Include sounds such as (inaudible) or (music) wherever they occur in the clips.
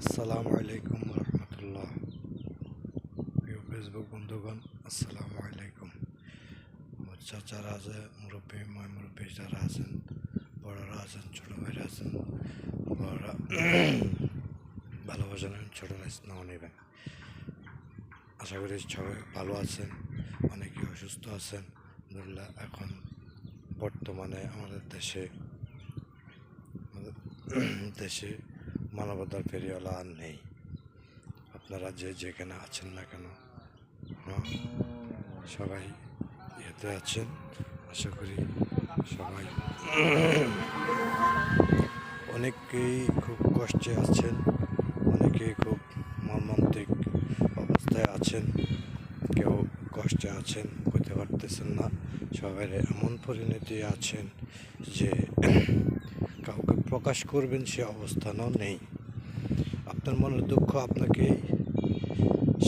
আসসালামু আলাইকুম রহমতুল্লাহ প্রিয় ফেসবুক বন্ধুগণ, আসসালামু আলাইকুম। আমার চাচারা আছে, মুরব্বী ময় মুরব্বী যারা আছেন, বড়রা আছেন, ছোটো ভাইরা আছেন, বড়রা ভালোবাসেন ছোটরা নাও নেবেন। আশা করি সবাই ভালো আছেন, অনেকে অসুস্থ আছেন। আলহামদুলিল্লাহ, এখন বর্তমানে আমাদের দেশে আমাদের দেশে মানবতার ফেরিওয়ালা আর নেই। আপনারা যে যেখানে আছেন না কেন হ্যাঁ, সবাই ইয়েতে আছেন আশা করি সবাই অনেকেই খুব কষ্টে আছেন অনেকেই খুব মর্মান্তিক অবস্থায় আছেন কেউ কষ্টে আছেন করতে পারতেছেন না। সবাই এমন পরিণতি আছেন যে কাউকে প্রকাশ করবেন সে অবস্থানও নেই। আপনার মনের দুঃখ আপনাকে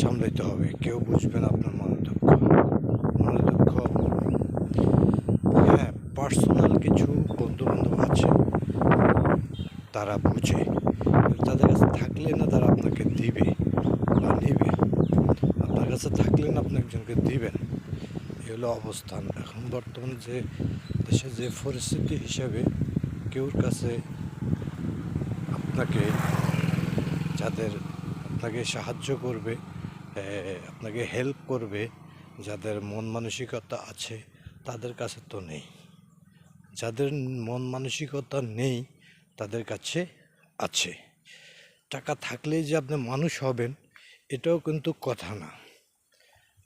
সামলাইতে হবে। কেউ বুঝবেন আপনার মনের দুঃখ। মনের দুঃখ হ্যাঁ পার্সোনাল কিছু বন্ধু বান্ধব আছে, তারা বুঝে। তাদের কাছে থাকলে না তারা আপনাকে দিবে বা নিবে। আপনার কাছে থাকলে না আপনি একজনকে দিবেন। এ হলো অবস্থান। এখন বর্তমানে যে দেশে যে পরিস্থিতি হিসাবে কেউর কাছে আপনাকে যাদের আপনাকে সাহায্য করবে আপনাকে হেল্প করবে, যাদের মন মানসিকতা আছে, তাদের কাছে তো নেই। যাদের মন মানসিকতা নেই, তাদের কাছে আছে। টাকা থাকলেই যে আপনি মানুষ হবেন, এটাও কিন্তু কথা না।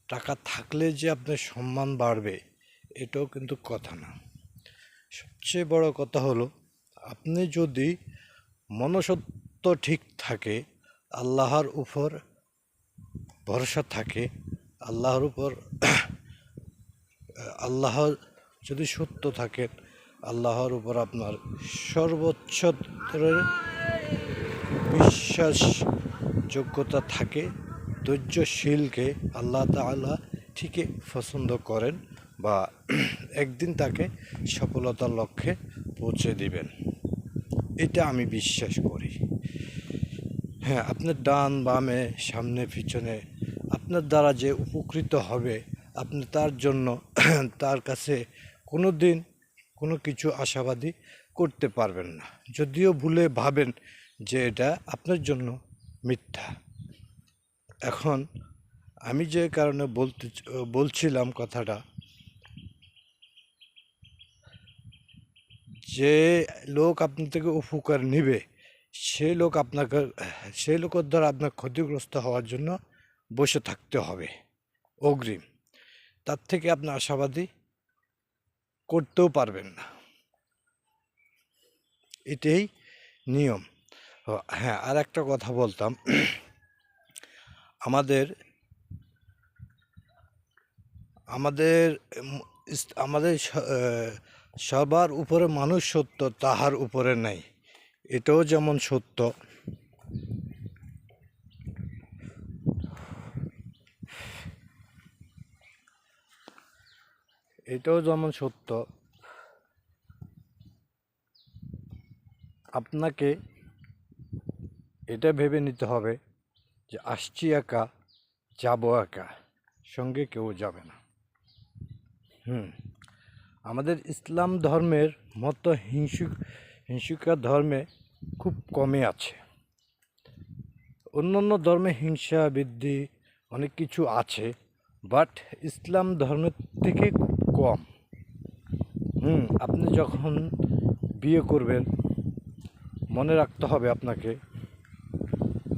টাকা থাকলে যে আপনার সম্মান বাড়বে, এটাও কিন্তু কথা না। সবচেয়ে বড় কথা হলো, আপনি যদি মনসত্ব ঠিক থাকে, আল্লাহর উপর ভরসা থাকে, আল্লাহর উপর (clears throat) আল্লাহ যদি সত্য থাকেন, আল্লাহর উপর আপনার সর্বোচ্চ বিশ্বাস যোগ্যতা থাকে, ধৈর্যশীলকে আল্লাহ তাআলা ঠিকই পছন্দ করেন বা (clears throat) একদিন তাকে সফলতার লক্ষ্যে পৌঁছে দিবেন। এটা আমি বিশ্বাস করি। হ্যাঁ আপনার ডান বামে, সামনে, পিছনে, আপনার দ্বারা যে উপকৃত হবে, আপনি তার জন্য (clears throat) তার কাছে কোনো দিন কোনো কিছু আশাবাদী করতে পারবেন না। যদিও ভুলে ভাবেন যে এটা আপনার জন্য মিথ্যা। এখন আমি যে কারণে বলতে বলছিলাম কথাটা, যে লোক আপনি থেকে উপকার নেবে সে লোক আপনাকে, সেই লোকের দ্বারা আপনার ক্ষতিগ্রস্ত হওয়ার জন্য বসে থাকতে হবে। অগ্রিম। তার থেকে আপনি আশাবাদী করতেও পারবেন না। এটাই নিয়ম। হ্যাঁ আর একটা কথা বলতাম। আমাদের আমাদের আমাদের সবার উপরে মানুষ সত্য তাহার উপরে নাই। এটাও যেমন সত্য। এটাও যেমন সত্য। আপনাকে এটা ভেবে নিতে হবে যে আসছি একা, যাব একা, সঙ্গে কেউ যাবে না। হুম। আমাদের ইসলাম ধর্মের মতো হিংসুক হিংসুকা ধর্মে খুব কমে আছে। অন্য অন্য ধর্মে হিংসা, বৃদ্ধি অনেক কিছু আছে বাট ইসলাম ধর্মের থেকে খুব কম। হুম, আপনি যখন বিয়ে করবেন, মনে রাখতে হবে আপনাকে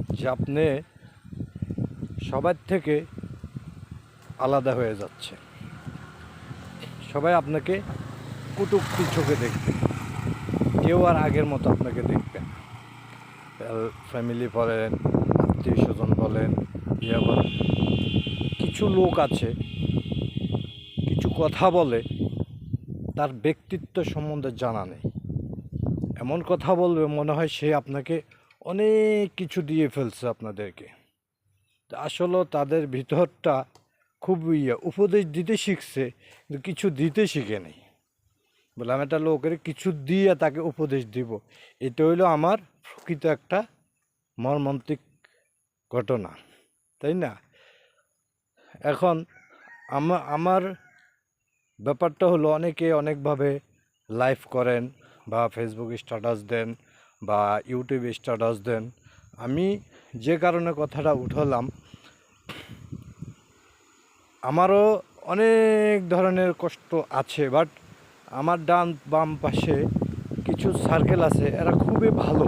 যে আপনি সবার থেকে আলাদা হয়ে যাচ্ছে সবাই আপনাকে কুটুক্তি চোখে দেখবে। কেউ আর আগের মতো আপনাকে দেখবে ফ্যামিলি বলেন, আত্মীয় স্বজন বলেন ইয়ে বলেন, কিছু লোক আছে, কিছু কথা বলে, তার ব্যক্তিত্ব সম্বন্ধে জানা নেই। এমন কথা বলবে, মনে হয় সে আপনাকে অনেক কিছু দিয়ে ফেলছে আপনাদেরকে। আসলে তাদের ভিতরটা খুব ইয়ে উপদেশ দিতে শিখছে, কিন্তু কিছু দিতে শিখে নেই। বললাম, একটা লোকের কিছু দিয়ে তাকে উপদেশ দিব। এটা হইল আমার প্রকৃত একটা মর্মান্তিক ঘটনা, তাই না? এখন আমা- আমার ব্যাপারটা হলো, অনেকে অনেকভাবে লাইভ করেন বা ফেসবুক স্ট্যাটাস দেন বা ইউটিউব স্ট্যাটাস দেন। আমি যে কারণে কথাটা উঠালাম, আমারও অনেক ধরনের কষ্ট আছে বাট আমার ডান বাম পাশে কিছু সার্কেল আছে, এরা খুবই ভালো।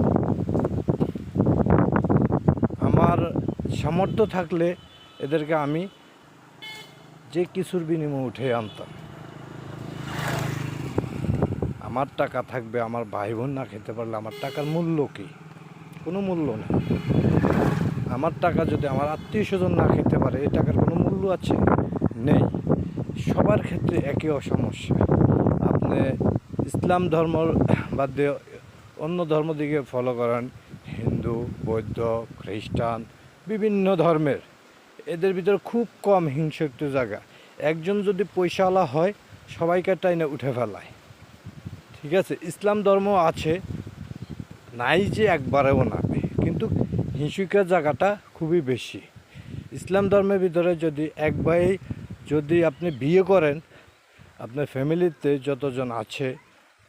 আমার সামর্থ্য থাকলে এদেরকে আমি যে কিছুর বিনিময়ে উঠে আনতাম। আমার টাকা থাকবে, আমার ভাই বোন না খেতে পারলে আমার টাকার মূল্য কি? কোনো মূল্য নেই। আমার টাকা যদি আমার আত্মীয় স্বজন না খেতে পারে, এই টাকার কোনো মূল্য আছে? নেই। সবার ক্ষেত্রে একই অসমস্যা। আপনি ইসলাম ধর্ম বাদ দিয়ে অন্য ধর্ম দিকে ফলো করেন। হিন্দু, বৌদ্ধ, খ্রিস্টান, বিভিন্ন ধর্মের। এদের ভিতরে খুব কম হিংসাক্ত জায়গা। একজন যদি পয়সাওয়ালা হয়, সবাইকে টাইনে উঠে ফেলায়। ঠিক আছে, ইসলাম ধর্ম আছে, নাই যে একবারেও না। কিন্তু হিংসুকের জায়গাটা খুবই বেশি। ইসলাম ধর্মের ভিতরে যদি এক ভাই যদি আপনি বিয়ে করেন আপনার ফ্যামিলিতে যতজন আছে,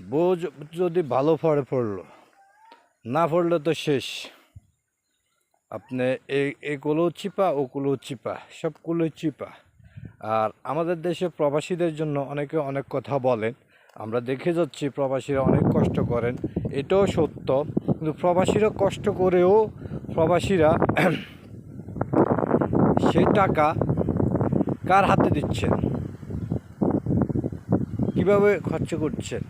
বউ যদি ভালো পড়ে পড়ল না পড়লে তো শেষ। আপনি এগুলো চিপা ওগুলো চিপা সবগুলো চিপা। আর আমাদের দেশে প্রবাসীদের জন্য অনেকে অনেক কথা বলেন, আমরা দেখে যাচ্ছি প্রবাসীরা অনেক কষ্ট করেন, এটাও সত্য। কিন্তু প্রবাসীরা কষ্ট করেও প্রবাসীরা (clears throat) সেই টাকা কার হাতে দিচ্ছেন? কীভাবে খরচ করছেন?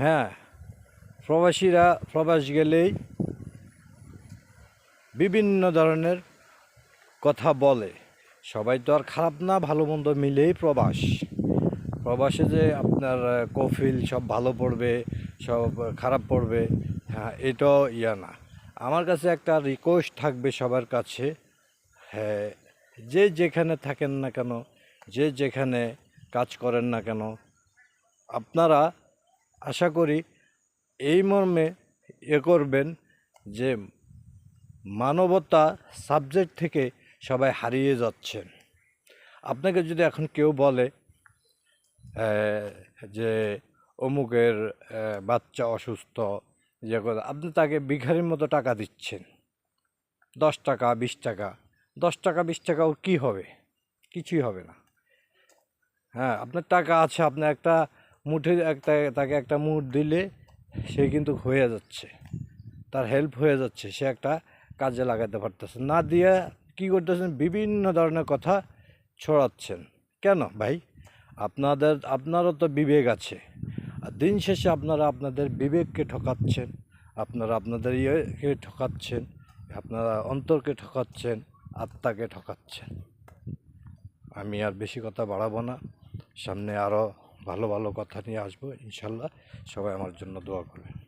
হ্যাঁ প্রবাসীরা প্রবাস গেলেই বিভিন্ন ধরনের কথা বলে। সবাই তো আর খারাপ না, ভালো মন্দ মিলেই প্রবাস। প্রবাসে যে আপনার কফিল সব ভালো পড়বে, সব খারাপ পড়বে হ্যাঁ এটাও ইয়া না। আমার কাছে একটা রিকোয়েস্ট থাকবে সবার কাছে হ্যাঁ যে যেখানে থাকেন না কেন, যে যেখানে কাজ করেন না কেন? আপনারা আশা করি এই মর্মে এ করবেন যে মানবতা সাবজেক্ট থেকে সবাই হারিয়ে যাচ্ছেন আপনাকে যদি এখন কেউ বলে যে অমুকের বাচ্চা অসুস্থ যে কথা আপনি তাকে ভিখারির মতো টাকা দিচ্ছেন। দশ টাকা, বিশ টাকা। দশ টাকা, বিশ টাকা ওর কী হবে? কিছুই হবে না। হ্যাঁ আপনার টাকা আছে আপনার একটা মুঠে একটা, তাকে একটা মুঠ দিলে সে কিন্তু হয়ে যাচ্ছে। তার হেল্প হয়ে যাচ্ছে, সে একটা কাজে লাগাতে পারতেছে। না দিয়ে কী করতেছেন? বিভিন্ন ধরনের কথা ছড়াচ্ছেন। কেন ভাই? আপনাদের, আপনারও তো বিবেক আছে। আর দিন শেষে আপনারা আপনাদের বিবেককে ঠকাচ্ছেন, আপনারা আপনাদের ইয়েকে ঠকাচ্ছেন, আপনারা অন্তরকে ঠকাচ্ছেন, আত্মাকে ঠকাচ্ছেন। আমি আর বেশি কথা বাড়াবো না। সামনে আরও ভালো ভালো কথা নিয়ে আসব ইনশাল্লাহ সবাই আমার জন্য দোয়া করবে।